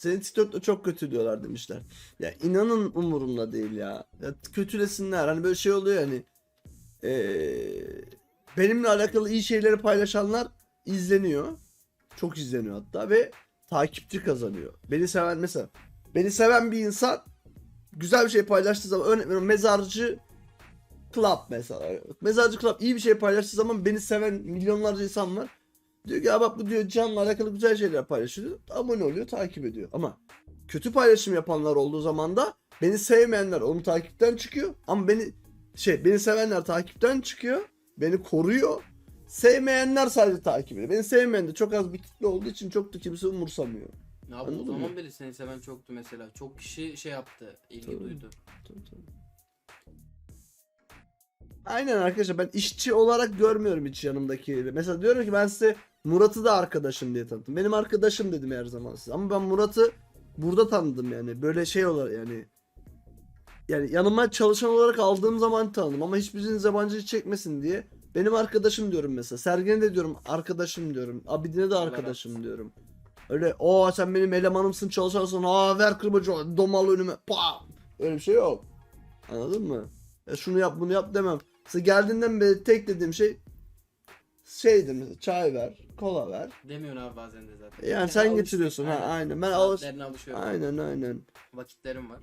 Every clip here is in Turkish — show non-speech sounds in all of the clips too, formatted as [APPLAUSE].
Seni TikTok'ta çok kötü diyorlar demişler. Ya inanın umurumda değil ya. ya kötülesinler. Hani böyle şey oluyor hani. Ee, benimle alakalı iyi şeyleri paylaşanlar izleniyor. Çok izleniyor hatta ve takipçi kazanıyor. Beni seven mesela. Beni seven bir insan güzel bir şey paylaştığı zaman örnek veriyorum mezarcı Club mesela. Mezarcı Club iyi bir şey paylaştığı zaman beni seven milyonlarca insan var. Diyor ki ya bak bu diyor canla alakalı güzel şeyler paylaşıyor. Abone oluyor, takip ediyor. Ama kötü paylaşım yapanlar olduğu zaman da beni sevmeyenler onu takipten çıkıyor. Ama beni şey beni sevenler takipten çıkıyor. Beni koruyor. Sevmeyenler sadece takip ediyor. Beni sevmeyen de çok az bir kitle olduğu için çok da kimse umursamıyor. Ya bu Anladın zaman mı? beri seni seven çoktu mesela. Çok kişi şey yaptı, ilgi Tabii. duydu. Tabii, tabii. Aynen arkadaşlar ben işçi olarak görmüyorum hiç yanımdaki. Mesela diyorum ki ben size Murat'ı da arkadaşım diye tanıttım. Benim arkadaşım dedim her zaman size. Ama ben Murat'ı burada tanıdım yani. Böyle şey olarak yani. Yani yanıma çalışan olarak aldığım zaman tanıdım ama hiçbiriniz yabancı çekmesin diye. Benim arkadaşım diyorum mesela. Sergen'e de diyorum arkadaşım diyorum. Abidine de arkadaşım diyorum. Öyle o sen benim elemanımsın çalışansın. Ha ver kırbacı domal önüme. Pa! Öyle bir şey yok. Anladın mı? Ya şunu yap bunu yap demem. Mesela geldiğinden beri tek dediğim şey şeydir mesela çay ver, kola ver. Demiyorsun abi bazen de zaten. Yani sen alıştık, getiriyorsun ha aynen. Ben alış Saatlerine alışıyorum. Aynen aynen. Vakitlerim var.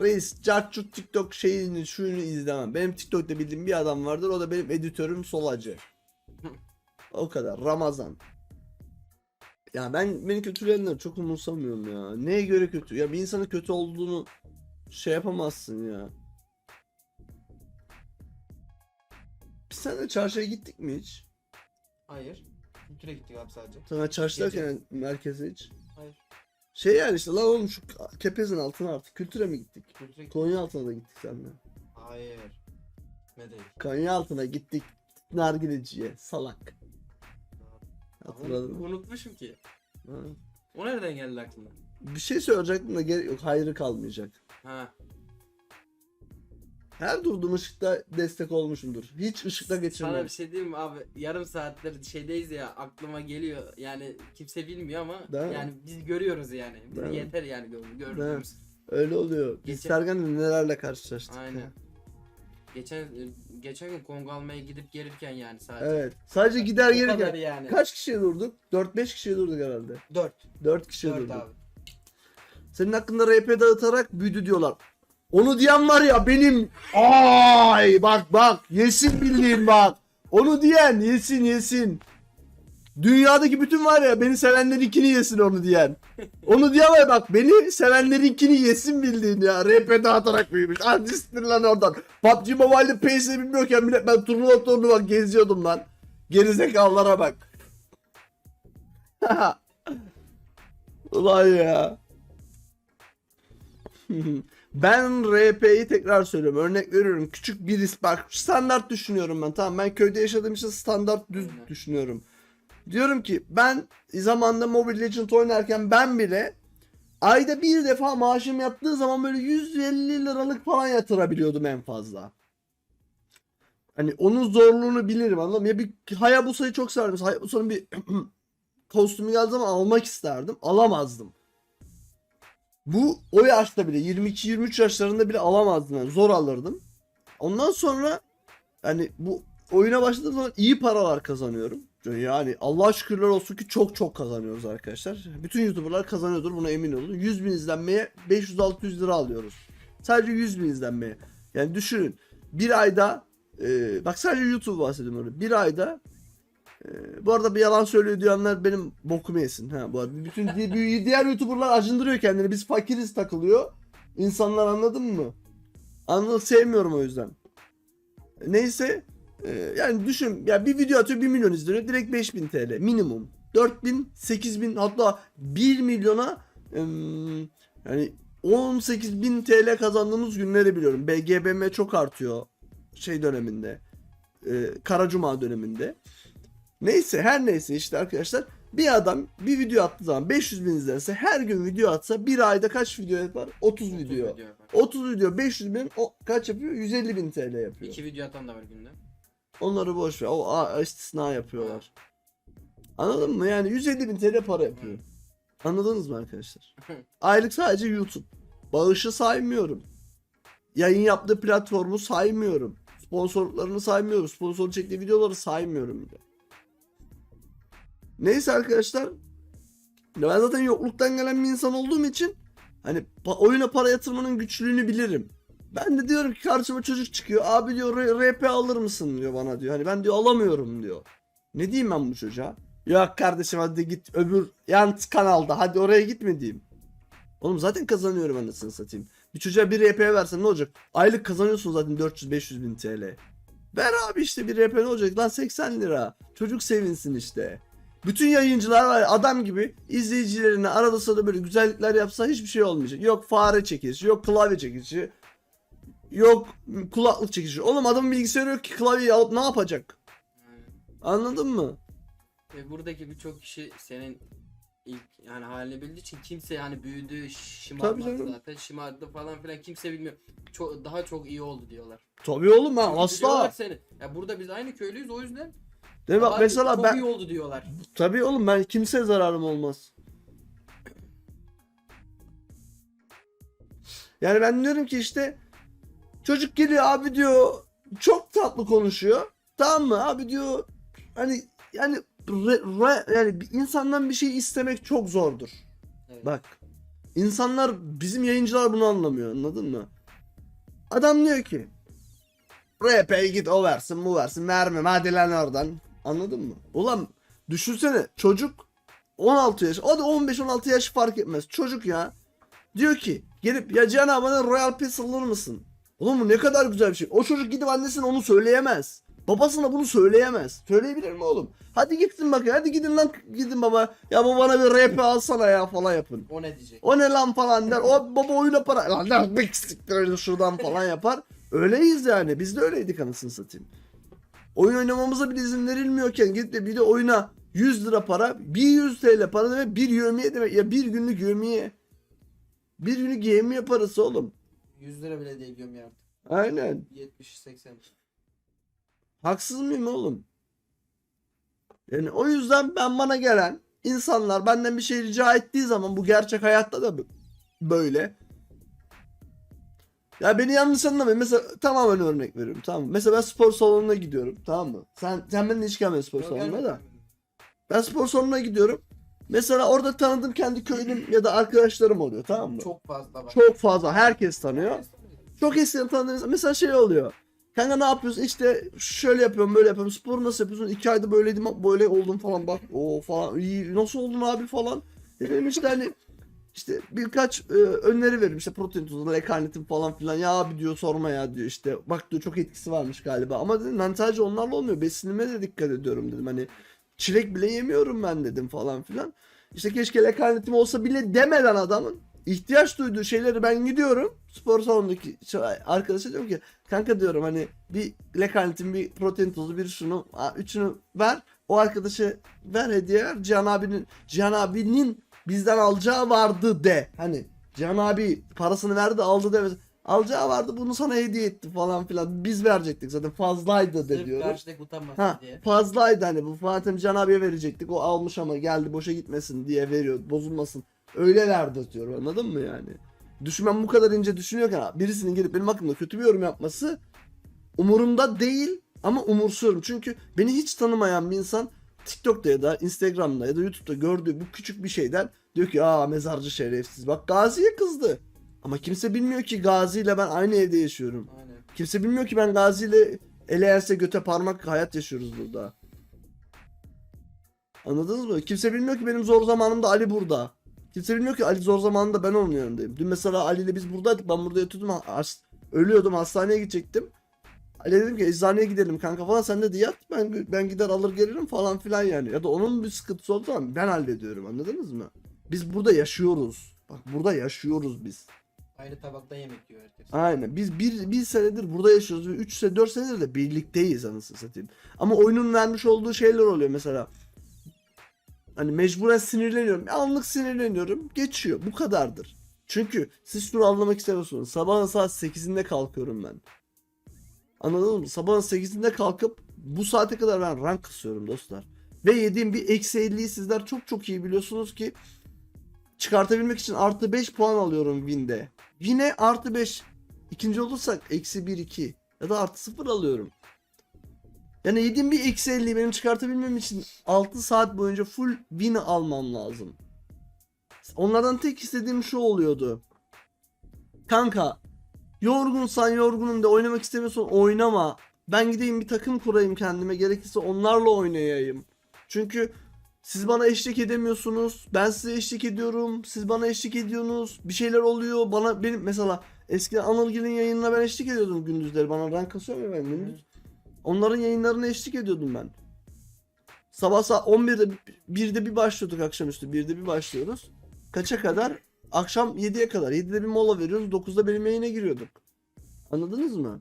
Reis Carchut TikTok şeyini şunu izlemem. Benim TikTok'ta bildiğim bir adam vardır. O da benim editörüm Solacı. [LAUGHS] o kadar. Ramazan. Ya ben beni kötüleyenleri çok umursamıyorum ya. Neye göre kötü? Ya bir insanın kötü olduğunu şey yapamazsın ya. Biz seninle çarşıya gittik mi hiç? Hayır. Kültüre gittik abi sadece. Sana çarşıdayken merkeze hiç. Hayır. Şey yani işte lan oğlum şu kepezin altına artık kültüre mi gittik? Kültüre gittik. Konya altına da gittik seninle. Hayır. Ne değil. Konya altına gittik nargileciye salak. Mı? Unutmuşum ki. Ha. O nereden geldi aklına? Bir şey söyleyecektim de gerek yok hayrı kalmayacak. Ha. Her durduğum ışıkta destek olmuşumdur. Hiç ışıkta Sana geçirmem. bir şey diyeyim mi abi? Yarım saattir şeydeyiz ya aklıma geliyor. Yani kimse bilmiyor ama Değil mi? yani biz görüyoruz yani. Değil mi? yeter yani gör- gördüğümüz. Öyle oluyor. Biz Geçen- Sergen'le nelerle karşılaştık. Aynen. ya. Geçen geçen gün Kong almaya gidip gelirken yani sadece. Evet. Sadece gider O geri kadar gel. yani. Kaç kişiye durduk? 4-5 kişiye durduk herhalde. 4. 4 kişiye 4 durduk. abi. Senin hakkında RP dağıtarak büyüdü diyorlar. Onu diyen var ya benim ay bak bak yesin bildiğin bak. Onu diyen yesin yesin. Dünyadaki bütün var ya beni sevenlerinkini yesin onu diyen. Onu diyen var ya bak beni sevenlerinkini yesin bildiğin ya. RP dağıtarak büyümüş. Hadi siktir lan oradan. PUBG Mobile'de PS'i bilmiyorken millet ben turnuva turnuva geziyordum lan. Gerizekalılara bak. [LAUGHS] Ulan ya. [LAUGHS] ben RP'yi tekrar söylüyorum. Örnek veriyorum. Küçük bir risk. Bak standart düşünüyorum ben. Tamam ben köyde yaşadığım için standart düz Aynen. düşünüyorum. Diyorum ki ben zamanında Mobile Legends oynarken ben bile ayda bir defa maaşım yattığı zaman böyle 150 liralık falan yatırabiliyordum en fazla. Hani onun zorluğunu bilirim anladın mı? Ya bir Hayabusa'yı çok severdim. Hayabusa'nın bir [CLEARS THROAT] kostümü geldiği zaman almak isterdim. Alamazdım. Bu o yaşta bile 22-23 yaşlarında bile alamazdım yani zor alırdım. Ondan sonra hani bu oyuna başladığım zaman iyi paralar kazanıyorum. Yani Allah şükürler olsun ki çok çok kazanıyoruz arkadaşlar. Bütün YouTuber'lar kazanıyordur buna emin olun. 100 bin izlenmeye 500-600 lira alıyoruz. Sadece 100 bin izlenmeye. Yani düşünün bir ayda e, bak sadece YouTube bahsediyorum öyle. Bir ayda bu arada bir yalan söylüyor diyenler benim bokumu yesin. Ha, bu arada bütün di- diğer YouTuber'lar acındırıyor kendini. Biz fakiriz takılıyor. İnsanlar anladın mı? Anladın sevmiyorum o yüzden. Neyse e, yani düşün ya bir video atıyor 1 milyon izleniyor direkt 5000 TL minimum. 4000, 8000 hatta 1 milyona yani 18.000 TL kazandığımız günleri biliyorum. BGBM çok artıyor şey döneminde. E, Karacuma döneminde. Neyse her neyse işte arkadaşlar bir adam bir video attığı zaman 500 bin izlense her gün video atsa bir ayda kaç video yapar? 30 video. yapar. 30 video 500 bin o kaç yapıyor? 150 bin TL yapıyor. 2 video atan da var günde. Onları boş ver. O a- istisna yapıyorlar. Anladın mı? Yani 150 bin TL para yapıyor. Anladınız mı arkadaşlar? [LAUGHS] Aylık sadece YouTube. Bağışı saymıyorum. Yayın yaptığı platformu saymıyorum. Sponsorluklarını saymıyorum. Sponsor çektiği videoları saymıyorum bile. Neyse arkadaşlar. Ben zaten yokluktan gelen bir insan olduğum için hani oyuna para yatırmanın güçlüğünü bilirim. Ben de diyorum ki karşıma çocuk çıkıyor. Abi diyor "R- RP alır mısın diyor bana diyor. Hani ben diyor alamıyorum diyor. Ne diyeyim ben bu çocuğa? Yok kardeşim hadi git öbür yan kanalda hadi oraya gitme diyeyim. Oğlum zaten kazanıyorum anasını satayım. Bir çocuğa bir RP versen ne olacak? Aylık kazanıyorsun zaten 400-500 bin TL. Ver abi işte bir RP ne olacak lan 80 lira. Çocuk sevinsin işte. Bütün yayıncılar var adam gibi izleyicilerine arada sırada böyle güzellikler yapsa hiçbir şey olmayacak. Yok fare çekişi, yok klavye çekişi, yok kulaklık çekişi. Oğlum adamın bilgisayarı yok ki klavyeyi alıp ne yapacak? Anladın mı? Ve buradaki birçok kişi senin ilk yani halini bildiği için kimse yani büyüdü, canım. zaten, şımardı falan filan kimse bilmiyor. Çok, daha çok iyi oldu diyorlar. Tabii oğlum ben Çünkü asla. Seni. Ya burada biz aynı köylüyüz o yüzden. Değil mi? Bak daha mesela ben oldu diyorlar. tabii oğlum ben kimseye zararım olmaz. Yani ben diyorum ki işte çocuk geliyor abi diyor çok tatlı konuşuyor. Tamam mı? Abi diyor hani yani re- re- yani bir insandan bir şey istemek çok zordur. Evet. Bak insanlar bizim yayıncılar bunu anlamıyor anladın mı? Adam diyor ki RP'ye git o versin bu versin vermem hadi lan oradan anladın mı? Ulan düşünsene çocuk 16 yaş hadi 15-16 yaş fark etmez çocuk ya diyor ki gelip ya Cihan bana Royal Pass alır mısın? Oğlum bu ne kadar güzel bir şey. O çocuk gidip annesine onu söyleyemez. Babasına bunu söyleyemez. Söyleyebilir mi oğlum? Hadi gitsin bakın. Hadi gidin lan gidin baba. Ya bu bana bir RP alsana ya falan yapın. O ne diyecek? O ne lan falan der. O baba oyuna para. Lan lan siktir şuradan falan yapar. Öyleyiz yani. Biz de öyleydik anasını satayım. Oyun oynamamıza bile izin verilmiyorken gidip de bir de oyuna 100 lira para, bir 100 TL para demek, bir yövmiye demek. Ya bir günlük yövmiye. Bir günlük yevmiye parası oğlum. 100 lira bile değil göm ya. Aynen. 70-80. Haksız mıyım oğlum? Yani o yüzden ben bana gelen insanlar benden bir şey rica ettiği zaman bu gerçek hayatta da bö- böyle. Ya beni yanlış anlamayın. Mesela tamamen örnek veriyorum. Tamam? Mesela ben spor salonuna gidiyorum. Tamam mı? Sen sen benimle hiç gelmedin spor Yok, salonuna da. Ben spor salonuna gidiyorum. Mesela orada tanıdığım kendi köylüm ya da arkadaşlarım oluyor. Tamam mı? Çok, Çok fazla var. fazla. Herkes tanıyor. Çok eskiden tanıdığınız mesela şey oluyor. Kanka ne yapıyorsun? İşte şöyle yapıyorum, böyle yapıyorum. Spor nasıl yapıyorsun? İki ayda böyleydim, böyle oldum falan bak. O falan iyi. Nasıl oldun abi falan. Dedim işte hani işte birkaç e, öneri veririm işte protein tozu, lekanitin falan filan. Ya abi diyor sorma ya diyor işte. Bak diyor çok etkisi varmış galiba. Ama dedim ben sadece onlarla olmuyor. Besinime de dikkat ediyorum dedim. Hani çilek bile yemiyorum ben dedim falan filan. İşte keşke lekanitim olsa bile demeden adamın ihtiyaç duyduğu şeyleri ben gidiyorum spor salonundaki arkadaşa diyorum ki kanka diyorum hani bir lekanitin bir protein tozu bir şunu üçünü ver o arkadaşa ver hediye ver Cihan abinin Cihan abinin bizden alacağı vardı de hani Cihan abi parasını verdi aldı de alacağı vardı bunu sana hediye etti falan filan biz verecektik zaten fazlaydı de Sırf diyorum. karşıdaki utanmasın Ha diye. fazlaydı hani bu Fatih Can abiye verecektik. O almış ama geldi boşa gitmesin diye veriyor. Bozulmasın. Öyle verdi diyor anladın mı yani? Düşünmem bu kadar ince düşünüyorken birisinin gelip benim hakkımda kötü bir yorum yapması umurumda değil ama umursuyorum. Çünkü beni hiç tanımayan bir insan TikTok'ta ya da Instagram'da ya da YouTube'da gördüğü bu küçük bir şeyden diyor ki aa mezarcı şerefsiz. Bak Gazi'ye kızdı. Ama kimse bilmiyor ki Gazi ile ben aynı evde yaşıyorum. Aynen. Kimse bilmiyor ki ben Gazi ile ele ense göte parmak hayat yaşıyoruz burada. Anladınız mı? Kimse bilmiyor ki benim zor zamanımda Ali burada. Kimse bilmiyor ki Ali zor zamanında ben onun yanındayım. Dün mesela Ali ile biz buradaydık. Ben burada yatıyordum. ölüyordum. Hastaneye gidecektim. Ali dedim ki eczaneye gidelim kanka falan. Sen de yat. Ben, ben gider alır gelirim falan filan yani. Ya da onun bir sıkıntısı olduğu zaman ben hallediyorum. Anladınız mı? Biz burada yaşıyoruz. Bak burada yaşıyoruz biz. Aynı tabakta yemek yiyor herkes. Aynen. Biz bir, bir senedir burada yaşıyoruz ve 3 sene 4 senedir de birlikteyiz anasını satayım. Ama oyunun vermiş olduğu şeyler oluyor mesela. Hani mecburen sinirleniyorum. Anlık sinirleniyorum. Geçiyor. Bu kadardır. Çünkü siz şunu anlamak istemiyorsunuz. Sabahın saat 8'inde kalkıyorum ben. Anladın mı? Sabahın 8'inde kalkıp bu saate kadar ben rank kısıyorum dostlar. Ve yediğim bir eksi 50'yi sizler çok çok iyi biliyorsunuz ki çıkartabilmek için artı 5 puan alıyorum Win'de. Win'e artı 5. İkinci olursak eksi 1 2 ya da artı 0 alıyorum. Yani yediğim bir eksi 50 benim çıkartabilmem için 6 saat boyunca full win almam lazım. Onlardan tek istediğim şu oluyordu. Kanka yorgunsan yorgunum de oynamak istemiyorsan oynama. Ben gideyim bir takım kurayım kendime gerekirse onlarla oynayayım. Çünkü siz bana eşlik edemiyorsunuz. Ben size eşlik ediyorum. Siz bana eşlik ediyorsunuz. Bir şeyler oluyor. Bana benim mesela eskiden Anıl Gül'ün yayınına ben eşlik ediyordum gündüzleri. Bana rank kasıyor mu ben gündüz? Onların yayınlarına eşlik ediyordum ben. Sabah saat 11'de 1'de bir başlıyorduk akşamüstü. 1'de bir başlıyoruz. Kaça kadar? Akşam 7'ye kadar. 7'de bir mola veriyoruz. 9'da benim yayına giriyorduk. Anladınız mı?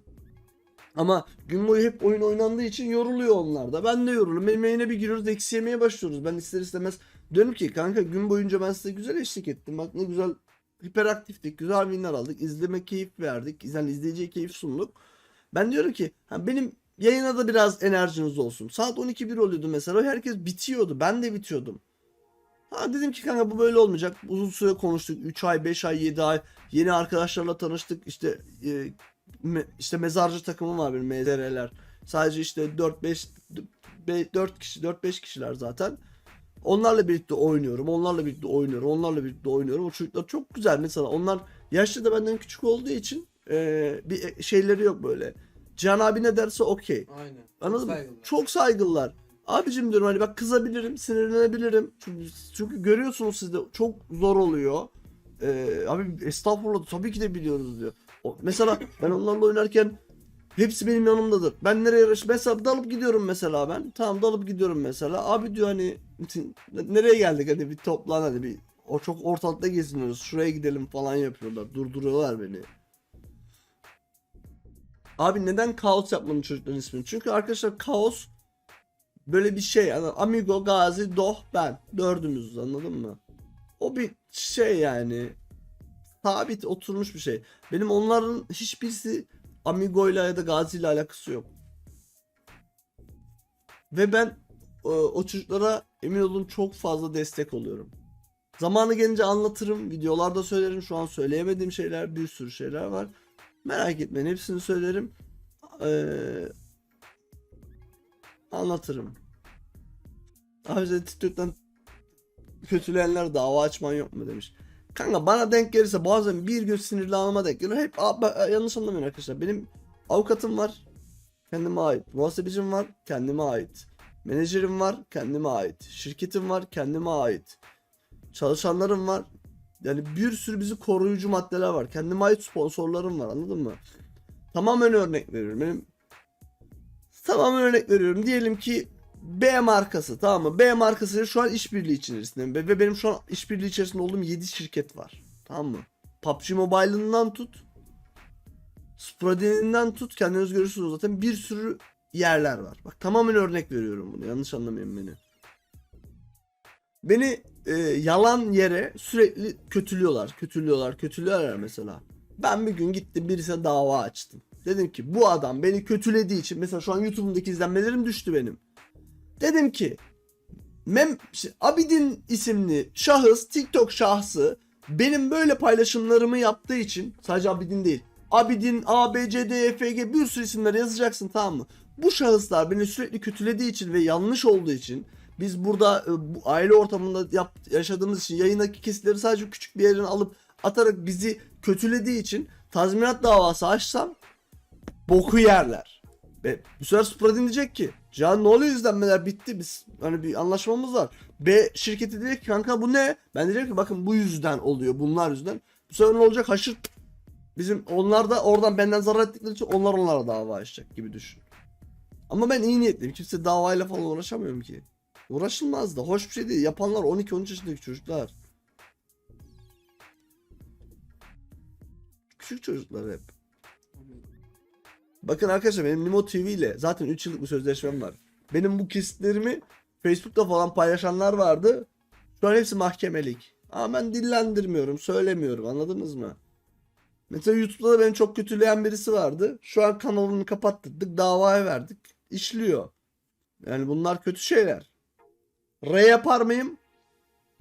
Ama gün boyu hep oyun oynandığı için yoruluyor onlar da. Ben de yoruluyorum. Benim yayına bir giriyoruz eksi yemeye başlıyoruz. Ben ister istemez diyorum ki kanka gün boyunca ben size güzel eşlik ettim. Bak ne güzel hiperaktiftik. Güzel winler aldık. izleme keyif verdik. Yani izleyiciye keyif sunduk. Ben diyorum ki ha benim yayına da biraz enerjiniz olsun. Saat 12.1 oluyordu mesela. Herkes bitiyordu. Ben de bitiyordum. Ha dedim ki kanka bu böyle olmayacak. Uzun süre konuştuk. 3 ay, 5 ay, 7 ay. Yeni arkadaşlarla tanıştık. İşte e, me- işte mezarcı takımı var benim MZR'ler. Sadece işte 4 5 4 kişi 4 5 kişiler zaten. Onlarla birlikte oynuyorum. Onlarla birlikte oynuyorum. Onlarla birlikte oynuyorum. O çocuklar çok güzel mesela. Onlar yaşlı da benden küçük olduğu için e, bir şeyleri yok böyle. Can abi ne derse okey. Aynen. Anladın mı? saygılar. Çok saygılılar. Abicim diyorum hani bak kızabilirim, sinirlenebilirim. Çünkü, çünkü görüyorsunuz siz de çok zor oluyor. Ee, abi estağfurullah tabii ki de biliyoruz diyor. O, mesela ben onlarla oynarken hepsi benim yanımdadır. Ben nereye yarış mesela dalıp gidiyorum mesela ben. Tamam dalıp gidiyorum mesela. Abi diyor hani nereye geldik hadi bir toplan hadi bir o çok ortalıkta geziniyoruz. Şuraya gidelim falan yapıyorlar. Durduruyorlar beni. Abi neden kaos yapmanın çocukların ismini? Çünkü arkadaşlar kaos böyle bir şey. Amigo, Gazi, Doh, ben. Dördümüz anladın mı? O bir şey yani. Sabit oturmuş bir şey. Benim onların hiçbirisi Amigo ile ya da Gazi ile alakası yok. Ve ben e, o çocuklara emin olun çok fazla destek oluyorum. Zamanı gelince anlatırım, videolarda söylerim. Şu an söyleyemediğim şeyler, bir sürü şeyler var. Merak etmeyin, hepsini söylerim. Ee, anlatırım. Abi TikTok'tan kötüleyenler dava açman yok mu demiş. Kanka bana denk gelirse bazen bir gün sinirli anıma denk gelir. Hep bak, yanlış anlamayın arkadaşlar. Benim avukatım var. Kendime ait. Muhasebecim var. Kendime ait. Menajerim var. Kendime ait. Şirketim var. Kendime ait. Çalışanlarım var. Yani bir sürü bizi koruyucu maddeler var. Kendime ait sponsorlarım var anladın mı? Tamamen örnek veriyorum. Benim tamamen örnek veriyorum. Diyelim ki B markası tamam mı? B markası şu an işbirliği içerisinde. Ve benim şu an işbirliği içerisinde olduğum 7 şirket var. Tamam mı? PUBG Mobile'ından tut. Spradin'inden tut. Kendiniz görürsünüz zaten bir sürü yerler var. Bak tamamen örnek veriyorum bunu. Yanlış anlamayın beni. Beni e, yalan yere sürekli kötülüyorlar, kötülüyorlar, kötülüyorlar mesela. Ben bir gün gittim birisine dava açtım. Dedim ki bu adam beni kötülediği için mesela şu an YouTube'umdaki izlenmelerim düştü benim. Dedim ki Mem Abidin isimli şahıs TikTok şahsı benim böyle paylaşımlarımı yaptığı için sadece Abidin değil. Abidin, A, B, C, D, E, bir sürü isimler yazacaksın tamam mı? Bu şahıslar beni sürekli kötülediği için ve yanlış olduğu için biz burada e, bu aile ortamında yap, yaşadığımız için yayındaki kesitleri sadece küçük bir yerine alıp atarak bizi kötülediği için tazminat davası açsam boku yerler. Ve bu sefer Spradin diyecek ki Can ne oluyor izlenmeler bitti biz hani bir anlaşmamız var. B şirketi diyecek ki kanka bu ne? Ben diyeceğim ki bakın bu yüzden oluyor bunlar yüzünden. Bu sefer ne olacak haşır bizim onlar da oradan benden zarar ettikleri için onlar onlara dava açacak gibi düşün. Ama ben iyi niyetliyim. Kimse davayla falan uğraşamıyorum ki. Uğraşılmaz da. Hoş bir şey değil. Yapanlar 12-13 yaşındaki çocuklar. Küçük çocuklar hep. Bakın arkadaşlar benim Nimo TV ile zaten 3 yıllık bir sözleşmem var. Benim bu kesitlerimi Facebook'ta falan paylaşanlar vardı. Şu an hepsi mahkemelik. Ama ben dillendirmiyorum, söylemiyorum. Anladınız mı? Mesela YouTube'da da beni çok kötüleyen birisi vardı. Şu an kanalını kapattırdık, davaya verdik. İşliyor. Yani bunlar kötü şeyler. R yapar mıyım?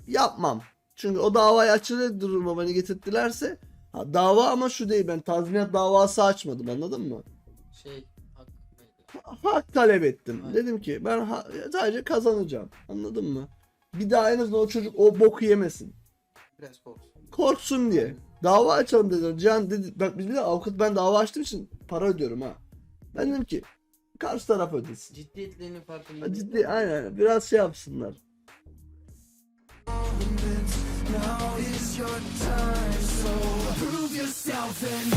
Yapmam. Çünkü o davayı açılır duruma beni getirttilerse ha, dava ama şu değil ben tazminat davası açmadım anladın mı? Şey hak? Hak talep ettim. Evet. Dedim ki ben ha- sadece kazanacağım. Anladın mı? Bir daha en azından o çocuk o boku yemesin. Biraz korksun. Korksun diye. Dava açalım dedi. Can dedi. Bak biz bir de avukat ben dava açtığım için para ödüyorum ha. Ben dedim ki karşı taraf ödesin. Ciddiyetlerinin farkında. Ciddi aynen biraz şey yapsınlar. Now is your time, so prove yourself and